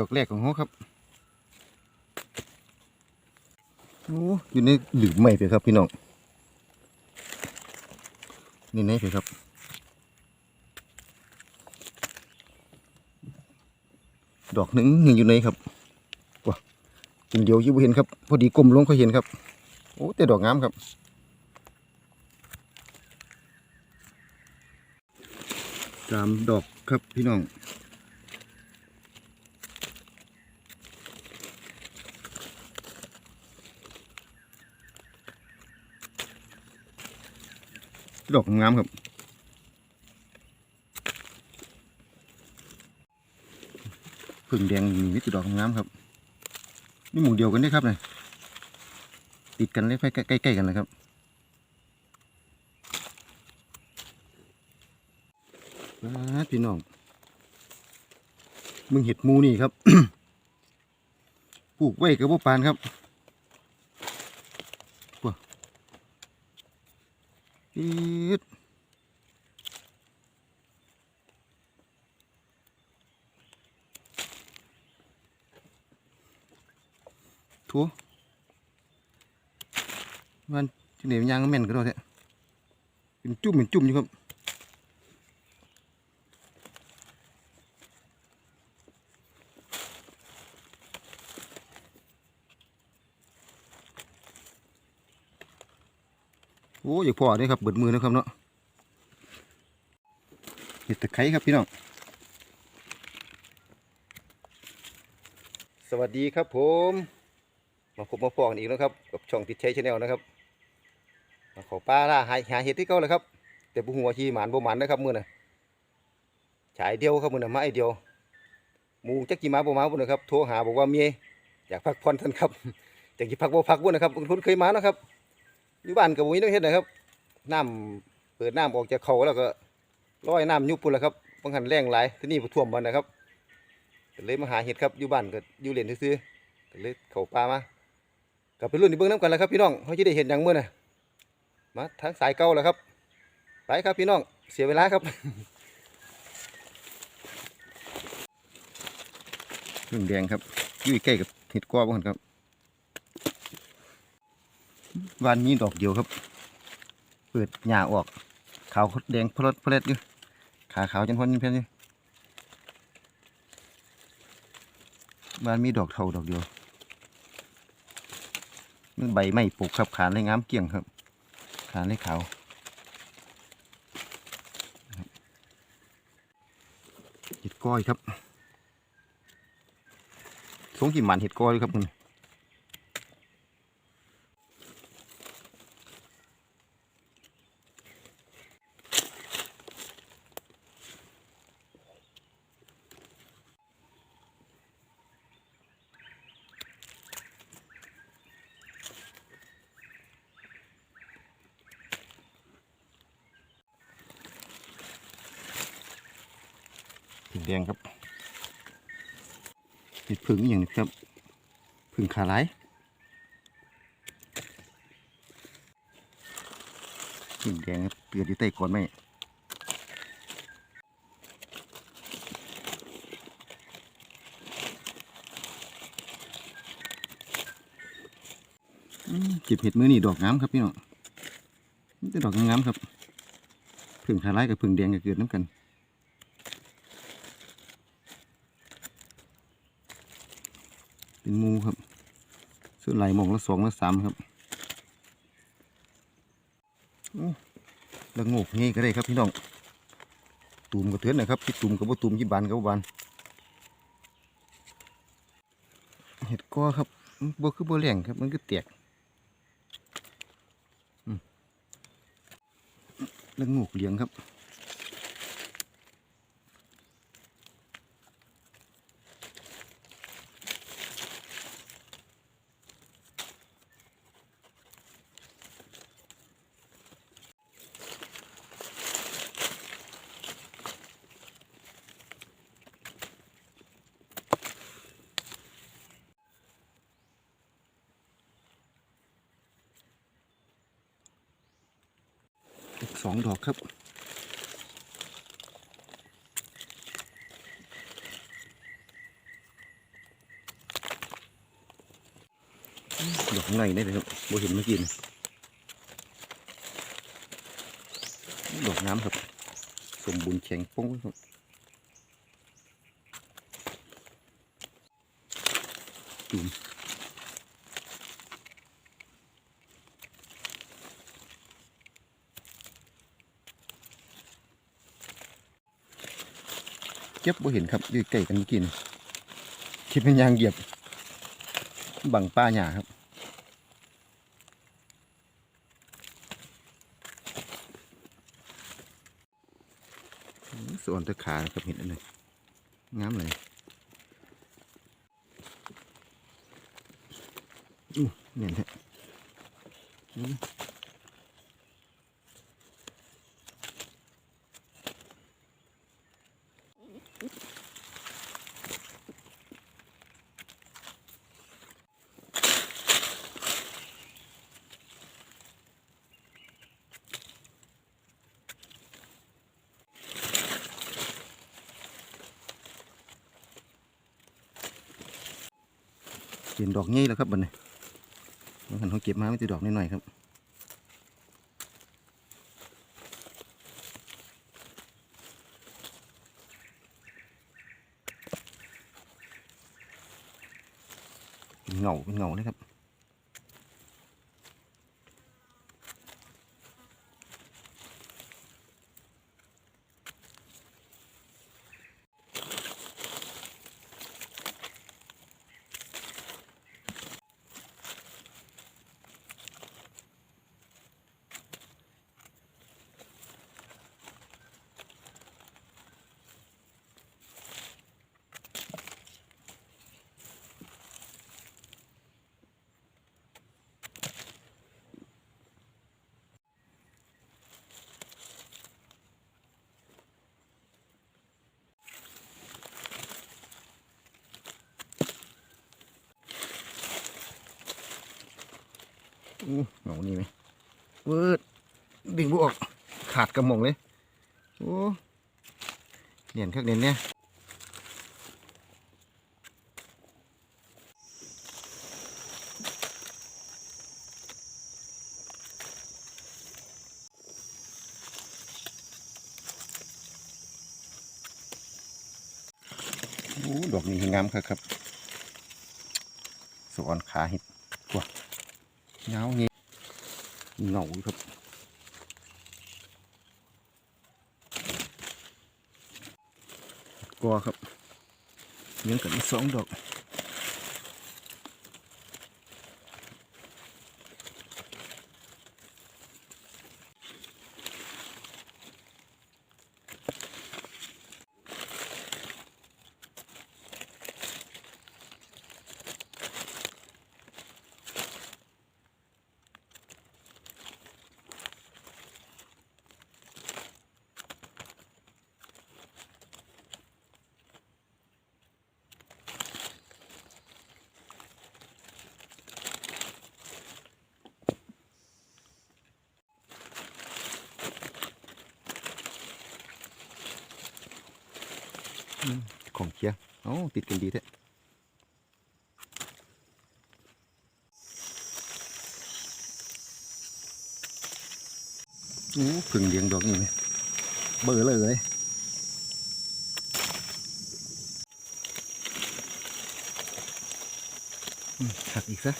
ดอกแรกของเขาครับโอ้อยู่ในหลืมไม่ไปครับพี่น้องนี่ไหนไปครับดอกหนึ่งยังอยู่ไหนครับว้ากินเดียวยิ่เห็นครับ พอดีกลมลงก็เห็นครับ โอ้แต่ดอกงามครับ สามดอกครับพี่น้อง ดอกงามครับผึ่งแดงมีวิตดอกงามครับ นี่หมู่เดียวกันได้ครับเนี่ยติดกันเลยใกล้ๆกันเลยครับพี่น้องมึงเห็ดมูนี่ครับ ปลูกไว้กับพวกปานครับว้า ปีดทัวมันที่ไหนียวยางแม่นก็ได้เป็นจุ่มเป็นจุ่มอยู่ครับ อ้ยากพอได้ครับเบิดมือนะครับเนาะเห็ดตะไคร้ครับพี่น้องสวัสดีครับผมมาพบมาพอกันอีกแล้วครับกับช่องติดใช้ชาแนลนะครับมาขอป้าล่าหาหาเห็ดที่เก่าเลยครับ แต่บุหัวชีหมานบ่หมานนะครับมือน่ะฉายเดียวครับมือน่ะมาไอเดียวหมูจักกี่มาบ่มาบุนะครับโทรหาบอกว่าเมียอยากพักผ่อนท่านครับจากกี่พักบ่พักบุนะครับบางคนเคยมานะครับ อยู่บ้านกับมีน้องเฮ็ดนะครับน้ำเปิดน้ำออกจากเขาแล้วก็ร้อยน้ำยุบปุ่นแล้วครับบางหันแรงหลายที่นี่ท่วมบ้านนะครับเลยมาหาเห็ดครับอยู่บ้านก็อยู่เล่นซื้อๆก็เลยเข้าป่ามากับไปรุ่นที่เบื้องน้ำกันแล้วครับพี่น้องเขาจะได้เห็นอย่างเมื่อน่ะมาทางสายเก่าแล้วครับไปครับพี่น้องเสียเวลาครับเรื่งแดงครับยู่ยใกล้กับเห็ดกวาบ้างครับ วันนี้ดอกเดียวครับ เปิดหญ้าออก ขาวแดงพลดพลดอยู่ ขาขาวจนพ้นเพี้ยนอยู่บ้านมีดอกเท่าดอกเดียวมันใบไม่ปลูกครับขานเลยงามเกี่ยงครับ ขานเลยขาวเห็ดก้อยครับสงกี่หมันเห็ดก้อยครับมัน สีแดงครับเห็ดผึ่งอย่างนี้ครับผึ่งขาไหลายสีแดงครับเกลือที่ใต้ก่อนไหมอืมเก็บเห็ดมือนี่ดอกงามครับพี่น้องนี่จะดอกงามครับผึ่งขาไหลกับผึ่งแดงก็เกิดน้ำกัน เป็นหมูครับส่วนไหลหมองละสองละสามครับแล้วงกงี้ก็ได้ครับพี่น้องตูมกระเทือนนะครับที่ตูมกับว่าตูมที่บานกับบ่บานเห็ดก้อครับบ่คือบ่แรงครับ มันก็แตกอืมแล้วงกเลี้ยงครับ สองดอกครับ ดอกในนี่เลยครับโบเห็นเมื่อกี้ดอกน้ำครับ สมบูรณ์แข็งป้องครับจุ่ม ก็บบ่เห็นครับอยู่ใกล้กันเมื่อกี้นี่คิดเป็นยางเหยียบ บังป้าหญ้าครับส่วนตะขากับเห็ดอันนี้งามเลยอู้เนี่ยแท้อืม เห็นดอกงี้แล้วครับบัดนี้บางคนเขาเก็บมาไม่ติดดอกนิดหน่อยครับเป็นเงาเป็นเงาเลยครับ อู้หงานี่ไหมเวิร์ดดึงบุออกขาดกระหม่อมเลยโอ้เนียนคักเนียนเนี่ยโอ้ดอกนี้งามครับครับสวนขาห็ด เงาเงี้เหงาอยู่ครับ กอครับเลี้ยงกันอีกสองดอก ของเคียเอ้าติดกันดีแท้โอ้ผึ่งเลี้ยงดอกนี่ไหมเบอร์เลยเลยหักอีกซะ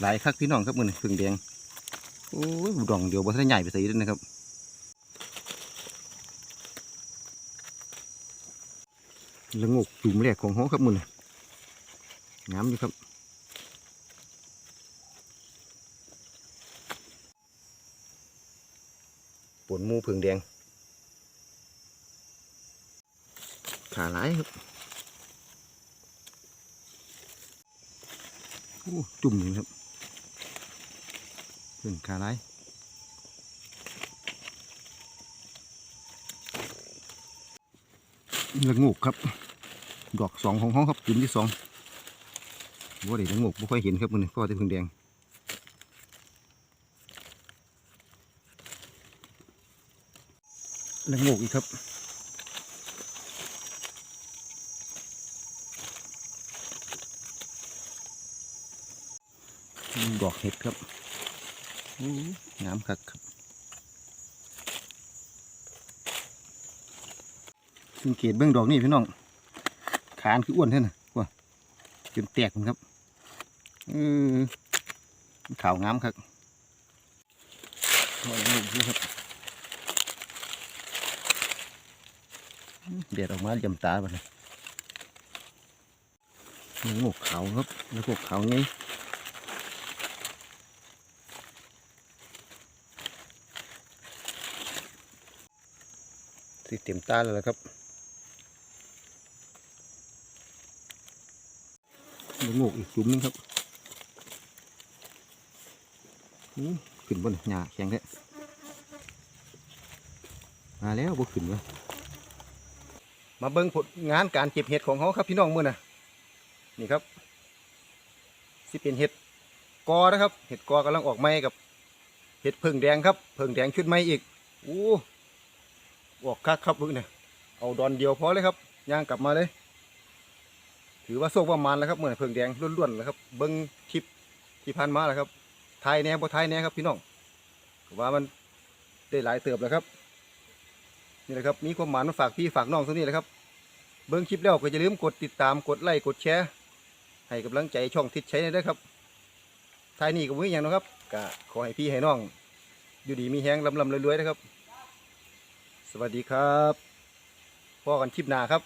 หลายคักพี่น้องครับมือนี่พึ่งแดงโอ้ยบุดองเดียวบ่ทันได้ใหญ่ไปใส่เลยนะครับละงกจุ่มแรกของเขาครับมือนี้งามอยู่ครับปนมูผึ่งแดงขาหลายครับโอ้จุ่มอยู่ครับ ผึ่งขาหลายละงูกครับ ดอกสองของห้องครับจุ่มที่สองบ่ได้ละงูกบ่ค่อยเห็นครับมันก็จะผึ่งแดงละงูกอีกครับดอกเห็ดครับ งามคักครับสังเกตเบื้องดอกนี่พี่น้อง ขานคืออ้วนแท้น่ะว่าจนแตกมันครับเออขาวงามครับโอ้ยนี่นะครับเด็ดออกมาจำตาไปเลยหมกขาวครับ แล้วพวกขาวไง สิเต็มตาแล้วล่ะครับงูอีกจุ่มหนึงครับอู้ขึ้นบนหญ้าแข็งแท้มาแล้วบ่ขึ้นวะมาเบิ่งผลงานการเก็บเห็ดของเขาครับพี่น้องมือนะนี่ครับสิเป็นเห็ดกอนะครับ เห็ดกอกำลังออกใหม่กับเห็ดเพิ่งแดงครับ เพิ่งแดงชุดใหม่อีกอู้ ออกคักครับมึงเนี่ยเอาดอนเดียวพอเลยครับย่างกลับมาเลย ถือว่าโชคประมาณแล้วครับเหมือนเพิงแดงล้วนๆแล้วครับ เบิ้งคลิปที่ผ่านมาแล้วครับไทยแน่บ่ไทยแน่ครับพี่น้องว่ามันได้หลายเติบแล้วครับ นี่แหละครับ มีความหมายมาฝากพี่ฝากน้องตรงนี้แหละครับ เบิ้งคลิปแล้วก็อย่าลืมกดติดตามกดไลค์กดแชร์ให้กำลังใจช่องทิศใช้ด้วยครับท้ายนี้ก็มืออย่างนะครับก็ขอให้พี่ให้น้อง อยู่ดีมีแห้งลำลำรวยๆนะครับ สวัสดีครับพ่อกันคลิปหน้าครับ